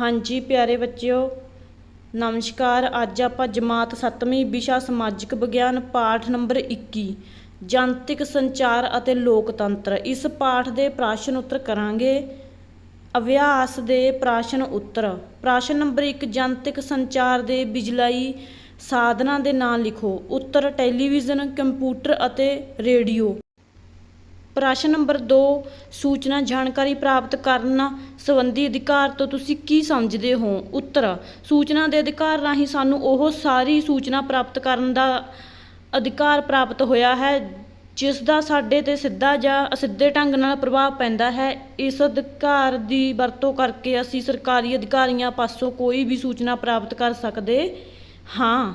ਹਾਂਜੀ ਪਿਆਰੇ ਬੱਚਿਓ, ਨਮਸਕਾਰ। ਅੱਜ ਆਪਾਂ ਜਮਾਤ 7ਵੀਂ ਵਿਸ਼ਾ ਸਮਾਜਿਕ ਵਿਗਿਆਨ ਪਾਠ ਨੰਬਰ 21 ਜਨਤਕ ਸੰਚਾਰ ਅਤੇ ਲੋਕਤੰਤਰ। ਇਸ ਪਾਠ ਦੇ ਪ੍ਰਸ਼ਨ ਉੱਤਰ ਕਰਾਂਗੇ। ਅਭਿਆਸ ਦੇ ਪ੍ਰਸ਼ਨ ਉੱਤਰ। ਪ੍ਰਸ਼ਨ ਨੰਬਰ 1 ਜਨਤਕ ਸੰਚਾਰ ਦੇ ਬਿਜਲਾਈ ਸਾਧਨਾਂ ਦੇ ਨਾਂ ਲਿਖੋ। ਉੱਤਰ, ਟੈਲੀਵਿਜ਼ਨ, ਕੰਪਿਊਟਰ ਅਤੇ ਰੇਡੀਓ। ਪ੍ਰਸ਼ਨ ਨੰਬਰ 2 ਸੂਚਨਾ ਜਾਣਕਾਰੀ ਪ੍ਰਾਪਤ ਕਰਨ ਸੰਬੰਧੀ ਅਧਿਕਾਰ ਤੋਂ ਤੁਸੀਂ ਕੀ ਸਮਝਦੇ ਹੋ? ਉੱਤਰ, ਸੂਚਨਾ ਦੇ ਅਧਿਕਾਰ ਰਾਹੀਂ ਸਾਨੂੰ ਉਹ ਸਾਰੀ ਸੂਚਨਾ ਪ੍ਰਾਪਤ ਕਰਨ ਦਾ ਅਧਿਕਾਰ ਪ੍ਰਾਪਤ ਹੋਇਆ ਹੈ, ਜਿਸ ਦਾ ਸਾਡੇ ਤੇ ਸਿੱਧਾ ਜਾਂ ਅਸਿੱਧੇ ਢੰਗ ਨਾਲ ਪ੍ਰਭਾਵ ਪੈਂਦਾ ਹੈ। ਇਸ ਅਧਿਕਾਰ ਦੀ ਵਰਤੋਂ ਕਰਕੇ ਅਸੀਂ ਸਰਕਾਰੀ ਅਧਿਕਾਰੀਆਂ ਪਾਸੋਂ ਕੋਈ ਵੀ ਸੂਚਨਾ ਪ੍ਰਾਪਤ ਕਰ ਸਕਦੇ ਹਾਂ।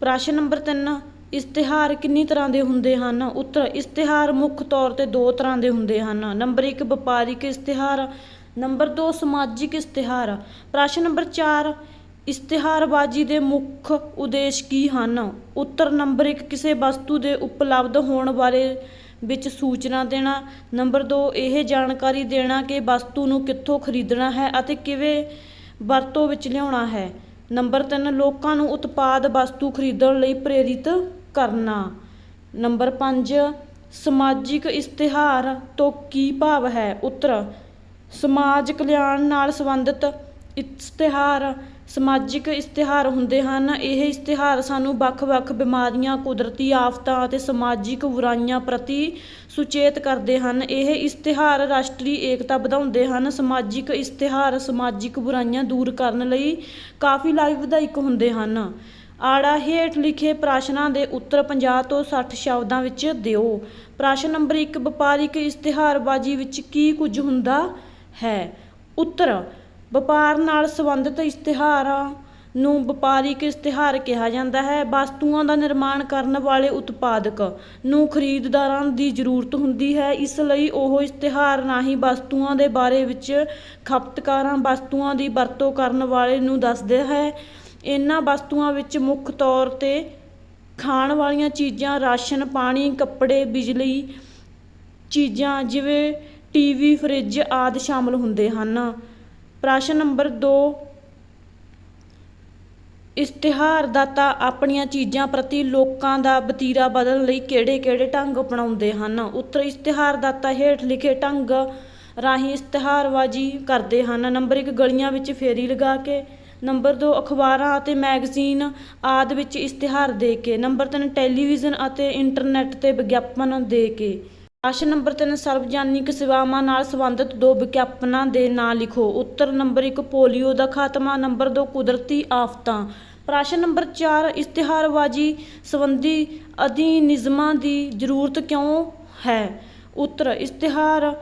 ਪ੍ਰਸ਼ਨ ਨੰਬਰ 3 ਇਸ਼ਤਿਹਾਰ ਕਿੰਨੀ ਤਰ੍ਹਾਂ ਦੇ ਹੁੰਦੇ ਹਨ? ਉੱਤਰ, ਇਸ਼ਤਿਹਾਰ ਮੁੱਖ ਤੌਰ ਤੇ ਦੋ ਤਰ੍ਹਾਂ ਦੇ ਹੁੰਦੇ ਹਨ। ਨੰਬਰ 1 ਵਪਾਰਿਕ ਇਸ਼ਤਿਹਾਰ। ਨੰਬਰ 2 ਸਮਾਜਿਕ ਇਸ਼ਤਿਹਾਰ। ਪ੍ਰਸ਼ਨ ਨੰਬਰ 4 ਇਸ਼ਤਿਹਾਰਬਾਜ਼ੀ ਦੇ ਮੁੱਖ ਉਦੇਸ਼ ਕੀ ਹਨ? ਉੱਤਰ, ਨੰਬਰ 1 ਕਿਸੇ ਵਸਤੂ ਦੇ ਉਪਲਬਧ ਹੋਣ ਬਾਰੇ ਵਿੱਚ ਸੂਚਨਾ ਦੇਣਾ। ਨੰਬਰ 2 ਇਹ ਜਾਣਕਾਰੀ ਦੇਣਾ ਕਿ ਵਸਤੂ ਨੂੰ ਕਿੱਥੋਂ ਖਰੀਦਣਾ ਹੈ ਅਤੇ ਕਿਵੇਂ ਵਰਤੋਂ ਵਿੱਚ ਲਿਆਉਣਾ ਹੈ। ਨੰਬਰ 3 ਲੋਕਾਂ ਨੂੰ ਉਤਪਾਦ ਵਸਤੂ ਖਰੀਦਣ ਲਈ ਪ੍ਰੇਰਿਤ ਕਰਨਾ। ਨੰਬਰ 5 ਸਮਾਜਿਕ ਇਸ਼ਤਿਹਾਰ ਤੋਂ ਕੀ ਭਾਵ ਹੈ? ਉੱਤਰ, ਸਮਾਜ ਕਲਿਆਣ ਨਾਲ ਸੰਬੰਧਿਤ ਇਸ਼ਤਿਹਾਰ, ਸਮਾਜਿਕ ਇਸ਼ਤਿਹਾਰ ਹੁੰਦੇ ਹਨ। ਇਹ ਇਸ਼ਤਿਹਾਰ ਸਾਨੂੰ ਵੱਖ-ਵੱਖ ਬਿਮਾਰੀਆਂ, ਕੁਦਰਤੀ ਆਫਤਾਂ ਅਤੇ ਸਮਾਜਿਕ ਬੁਰਾਈਆਂ ਪ੍ਰਤੀ ਸੁਚੇਤ ਕਰਦੇ ਹਨ। ਇਹ ਇਸ਼ਤਿਹਾਰ ਰਾਸ਼ਟਰੀ ਏਕਤਾ ਵਧਾਉਂਦੇ ਹਨ। ਸਮਾਜਿਕ ਇਸ਼ਤਿਹਾਰ ਸਮਾਜਿਕ ਬੁਰਾਈਆਂ ਦੂਰ ਕਰਨ ਲਈ ਕਾਫੀ ਲਾਭਦਾਇਕ ਹੁੰਦੇ ਹਨ। ਆੜਾ ਹੇਠ ਲਿਖੇ ਪ੍ਰਸ਼ਨਾਂ ਦੇ ਉੱਤਰ 50 ਤੋਂ 60 ਸ਼ਬਦਾਂ ਵਿੱਚ ਦਿਓ। ਪ੍ਰਸ਼ਨ ਨੰਬਰ 1 ਵਪਾਰਿਕ ਇਸ਼ਤਿਹਾਰਬਾਜ਼ੀ ਵਿੱਚ ਕੀ ਕੁਝ ਹੁੰਦਾ ਹੈ? ਉੱਤਰ, ਵਪਾਰ ਨਾਲ ਸੰਬੰਧਿਤ ਇਸ਼ਤਿਹਾਰਾਂ ਨੂੰ ਵਪਾਰਿਕ ਇਸ਼ਤਿਹਾਰ ਕਿਹਾ ਜਾਂਦਾ ਹੈ। ਵਸਤੂਆਂ ਦਾ ਨਿਰਮਾਣ ਕਰਨ ਵਾਲੇ ਉਤਪਾਦਕ ਨੂੰ ਖਰੀਦਦਾਰਾਂ ਦੀ ਜ਼ਰੂਰਤ ਹੁੰਦੀ ਹੈ। ਇਸ ਲਈ ਉਹ ਇਸ਼ਤਿਹਾਰ ਰਾਹੀਂ ਵਸਤੂਆਂ ਦੇ ਬਾਰੇ ਵਿੱਚ ਖਪਤਕਾਰਾਂ ਵਸਤੂਆਂ ਦੀ ਵਰਤੋਂ ਕਰਨ ਵਾਲੇ ਨੂੰ ਦੱਸਦੇ ਹੈ। ਇਹਨਾਂ ਵਸਤੂਆਂ ਵਿੱਚ ਮੁੱਖ ਤੌਰ ਤੇ ਖਾਣ ਵਾਲੀਆਂ ਚੀਜ਼ਾਂ, ਰਾਸ਼ਨ, ਪਾਣੀ, ਕੱਪੜੇ, ਬਿਜਲੀ ਚੀਜ਼ਾਂ ਜਿਵੇਂ ਟੀਵੀ ਫਰਿੱਜ ਆਦਿ ਸ਼ਾਮਲ ਹੁੰਦੇ ਹਨ। ਪ੍ਰਸ਼ਨ ਨੰਬਰ 2 ਇਸ਼ਤਿਹਾਰਦਾਤਾ ਆਪਣੀਆਂ ਚੀਜ਼ਾਂ ਪ੍ਰਤੀ ਲੋਕਾਂ ਦਾ ਵਤੀਰਾ ਬਦਲਣ ਲਈ ਕਿਹੜੇ-ਕਿਹੜੇ ਢੰਗ ਅਪਣਾਉਂਦੇ ਹਨ? ਉੱਤਰ, ਇਸ਼ਤਿਹਾਰਦਾਤਾ ਹੇਠ ਲਿਖੇ ਢੰਗ ਰਾਹੀਂ ਇਸ਼ਤਿਹਾਰਬਾਜ਼ੀ ਕਰਦੇ ਹਨ। ਨੰਬਰ 1 ਗਲੀਆਂ ਵਿੱਚ ਫੇਰੀ ਲਗਾ ਕੇ। ਨੰਬਰ 2 ਅਖਬਾਰਾਂ ਅਤੇ ਮੈਗਜ਼ੀਨ ਆਦਿ ਵਿੱਚ ਇਸ਼ਤਿਹਾਰ ਦੇ ਕੇ, ਨੰਬਰ 3 ਟੈਲੀਵਿਜ਼ਨ ਅਤੇ ਇੰਟਰਨੈਟ ਤੇ ਵਿਗਿਆਪਨ ਦੇ ਕੇ। ਪ੍ਰਸ਼ਨ ਨੰਬਰ 3 ਸਰਵਜਨਿਕ ਸੇਵਾਵਾਂ ਨਾਲ ਸੰਬੰਧਿਤ ਦੋ ਵਿਗਿਆਪਨਾਂ ਦੇ ਨਾਂ ਲਿਖੋ। ਉੱਤਰ ਨੰਬਰ 1 ਪੋਲੀਓ ਦਾ ਖਾਤਮਾ। ਨੰਬਰ 2 ਕੁਦਰਤੀ ਆਫਤਾਂ। ਪ੍ਰਸ਼ਨ ਨੰਬਰ 4 ਇਸ਼ਤਿਹਾਰਬਾਜ਼ੀ ਸੰਬੰਧੀ ਅਧਿਨਿਯਮਾਂ ਦੀ ਜ਼ਰੂਰਤ ਕਿਉਂ ਹੈ? ਉੱਤਰ, ਇਸ਼ਤਿਹਾਰ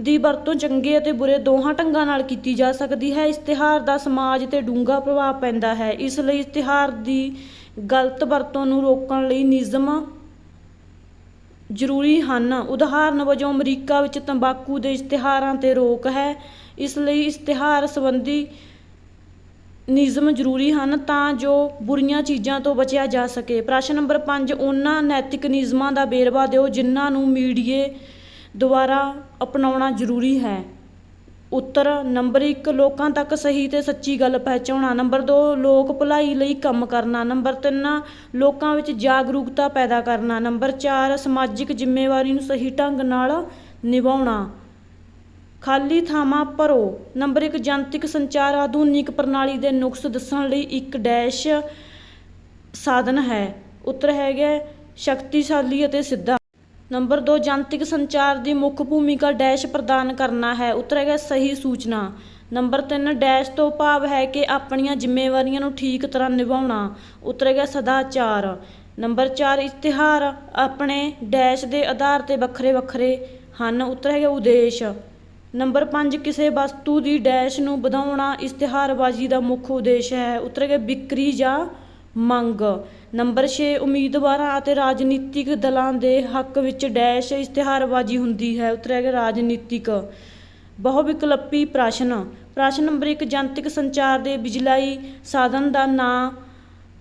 ਦੀ ਵਰਤੋਂ ਚੰਗੇ ਅਤੇ ਬੁਰੇ ਦੋਹਾਂ ਢੰਗਾਂ ਨਾਲ ਕੀਤੀ ਜਾ ਸਕਦੀ ਹੈ। ਇਸ਼ਤਿਹਾਰ ਦਾ ਸਮਾਜ ਤੇ ਡੂੰਘਾ ਪ੍ਰਭਾਵ ਪੈਂਦਾ ਹੈ। ਇਸ ਲਈ ਇਸ਼ਤਿਹਾਰ ਦੀ ਗਲਤ ਵਰਤੋਂ ਨੂੰ ਰੋਕਣ ਲਈ ਨਿਯਮ ਜ਼ਰੂਰੀ ਹਨ। ਉਦਾਹਰਨ ਵਜੋਂ, ਅਮਰੀਕਾ ਵਿੱਚ ਤੰਬਾਕੂ ਦੇ ਇਸ਼ਤਿਹਾਰਾਂ ਤੇ ਰੋਕ ਹੈ। ਇਸ ਲਈ ਇਸ਼ਤਿਹਾਰ ਸੰਬੰਧੀ ਨਿਯਮ ਜ਼ਰੂਰੀ ਹਨ ਤਾਂ ਜੋ ਬੁਰੀਆਂ ਚੀਜ਼ਾਂ ਤੋਂ ਬਚਿਆ ਜਾ ਸਕੇ। ਪ੍ਰਸ਼ਨ ਨੰਬਰ 5 ਉਹਨਾਂ ਨੈਤਿਕ ਨਿਯਮਾਂ ਦਾ ਵੇਰਵਾ ਦਿਓ ਜਿਨ੍ਹਾਂ ਨੂੰ ਮੀਡੀਏ ਦੁਆਰਾ ਅਪਣਾਉਣਾ ਜ਼ਰੂਰੀ ਹੈ। ਉੱਤਰ, ਨੰਬਰ 1 ਲੋਕਾਂ ਤੱਕ ਸਹੀ ਤੇ ਸੱਚੀ ਗੱਲ ਪਹੁੰਚਾਉਣਾ। ਨੰਬਰ 2 ਲੋਕ ਭਲਾਈ ਲਈ ਕੰਮ ਕਰਨਾ। ਨੰਬਰ 3 ਲੋਕਾਂ ਵਿੱਚ ਜਾਗਰੂਕਤਾ ਪੈਦਾ ਕਰਨਾ। ਨੰਬਰ 4 ਸਮਾਜਿਕ ਜ਼ਿੰਮੇਵਾਰੀ ਨੂੰ ਸਹੀ ਢੰਗ ਨਾਲ ਨਿਭਾਉਣਾ। ਖਾਲੀ ਥਾਵਾਂ ਭਰੋ। ਨੰਬਰ 1 ਜਨਤਕ ਸੰਚਾਰ ਆਧੁਨਿਕ ਪ੍ਰਣਾਲੀ ਦੇ ਨੁਕਸ ਦੱਸਣ ਲਈ ਇੱਕ ਡੈਸ਼ ਸਾਧਨ ਹੈ। ਉੱਤਰ ਹੈਗਾ ਸ਼ਕਤੀਸ਼ਾਲੀ ਅਤੇ ਸਿੱਧਾ। ਨੰਬਰ 2 ਜਨਤਕ ਸੰਚਾਰ ਦੀ ਮੁੱਖ ਭੂਮਿਕਾ ਡੈਸ਼ ਪ੍ਰਦਾਨ ਕਰਨਾ ਹੈ। ਉੱਤਰ ਗਿਆ ਸਹੀ ਸੂਚਨਾ। ਨੰਬਰ 3 ਡੈਸ਼ ਤੋਂ ਭਾਵ ਹੈ ਕਿ ਆਪਣੀਆਂ ਜ਼ਿੰਮੇਵਾਰੀਆਂ ਨੂੰ ਠੀਕ ਤਰ੍ਹਾਂ ਨਿਭਾਉਣਾ। ਉੱਤਰ ਗਿਆ ਸਦਾਚਾਰ। ਨੰਬਰ 4 ਇਸ਼ਤਿਹਾਰ ਆਪਣੇ ਡੈਸ਼ ਦੇ ਆਧਾਰ ਤੇ ਵੱਖਰੇ ਵੱਖਰੇ ਹਨ। ਉੱਤਰ ਹੈਗਾ ਉਦੇਸ਼। ਨੰਬਰ 5 ਕਿਸੇ ਵਸਤੂ ਦੀ ਡੈਸ਼ ਨੂੰ ਵਧਾਉਣਾ ਇਸ਼ਤਿਹਾਰਬਾਜ਼ੀ ਦਾ ਮੁੱਖ ਉਦੇਸ਼ ਹੈ। ਉੱਤਰ ਹੈਗਾ ਵਿਕਰੀ ਜਾਂ ਮੰਗ। ਨੰਬਰ 6 ਉਮੀਦਵਾਰਾਂ ਅਤੇ ਰਾਜਨੀਤਿਕ ਦਲਾਂ ਦੇ ਹੱਕ ਵਿੱਚ ਡੈਸ਼ ਇਸ਼ਤਿਹਾਰਬਾਜ਼ੀ ਹੁੰਦੀ ਹੈ। ਉੱਤਰ ਹੈਗਾ ਰਾਜਨੀਤਿਕ ਬਹੁ ਵਿਕਲਪੀ ਪ੍ਰਸ਼ਨ। ਪ੍ਰਸ਼ਨ ਨੰਬਰ 1 ਜਨਤਕ ਸੰਚਾਰ ਦੇ ਬਿਜਲਾਈ ਸਾਧਨ ਦਾ ਨਾਂ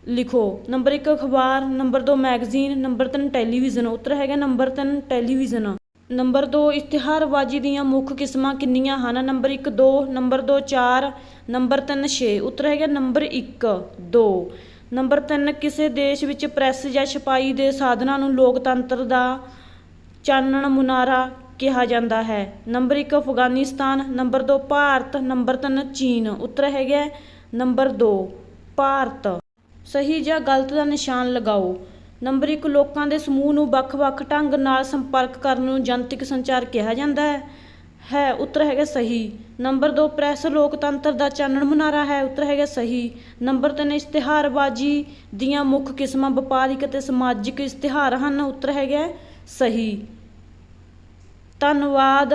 ਲਿਖੋ। ਨੰਬਰ 1 ਅਖਬਾਰ। Number 2 magazine. Number 3 television. ਉੱਤਰ ਹੈਗਾ ਨੰਬਰ 3 ਟੈਲੀਵਿਜ਼ਨ। ਨੰਬਰ 2 ਇਸ਼ਤਿਹਾਰਬਾਜ਼ੀ ਦੀਆਂ ਮੁੱਖ ਕਿਸਮਾਂ ਕਿੰਨੀਆਂ ਹਨ? ਨੰਬਰ 1 2 ਨੰਬਰ 2 4 ਨੰਬਰ 3 6 ਉੱਤਰ ਹੈਗਾ ਨੰਬਰ 1 2 ਨੰਬਰ 3 ਕਿਸੇ ਦੇਸ਼ ਵਿੱਚ ਪ੍ਰੈਸ ਜਾਂ ਛਪਾਈ ਦੇ ਸਾਧਨਾਂ ਨੂੰ ਲੋਕਤੰਤਰ ਦਾ ਚਾਨਣ ਮੁਨਾਰਾ ਕਿਹਾ ਜਾਂਦਾ ਹੈ। Number 1 Afghanistan. Number 2 Bharat. Number 3 ਚੀਨ। ਉੱਤਰ ਹੈਗਾ ਨੰਬਰ 2 ਭਾਰਤ। ਸਹੀ ਜਾਂ ਗਲਤ ਦਾ ਨਿਸ਼ਾਨ ਲਗਾਓ। ਨੰਬਰ 1 ਲੋਕਾਂ ਦੇ ਸਮੂਹ ਨੂੰ ਵੱਖ-ਵੱਖ ਢੰਗ ਨਾਲ ਸੰਪਰਕ ਕਰਨ ਨੂੰ ਜਨਤਕ ਸੰਚਾਰ ਕਿਹਾ ਜਾਂਦਾ ਹੈ। ਹੈ, ਉੱਤਰ ਹੈਗਾ ਸਹੀ। ਨੰਬਰ 2 ਪ੍ਰੈਸ ਲੋਕਤੰਤਰ ਦਾ ਚਾਨਣ ਮੁਨਾਰਾ ਹੈ, ਉੱਤਰ ਹੈਗਾ ਸਹੀ। ਨੰਬਰ 3 ਇਸ਼ਤਿਹਾਰਬਾਜ਼ੀ ਦੀਆਂ ਮੁੱਖ ਕਿਸਮਾਂ ਵਪਾਰਿਕ ਅਤੇ ਸਮਾਜਿਕ ਇਸ਼ਤਿਹਾਰ ਹਨ, ਉੱਤਰ ਹੈਗਾ ਸਹੀ। ਧੰਨਵਾਦ।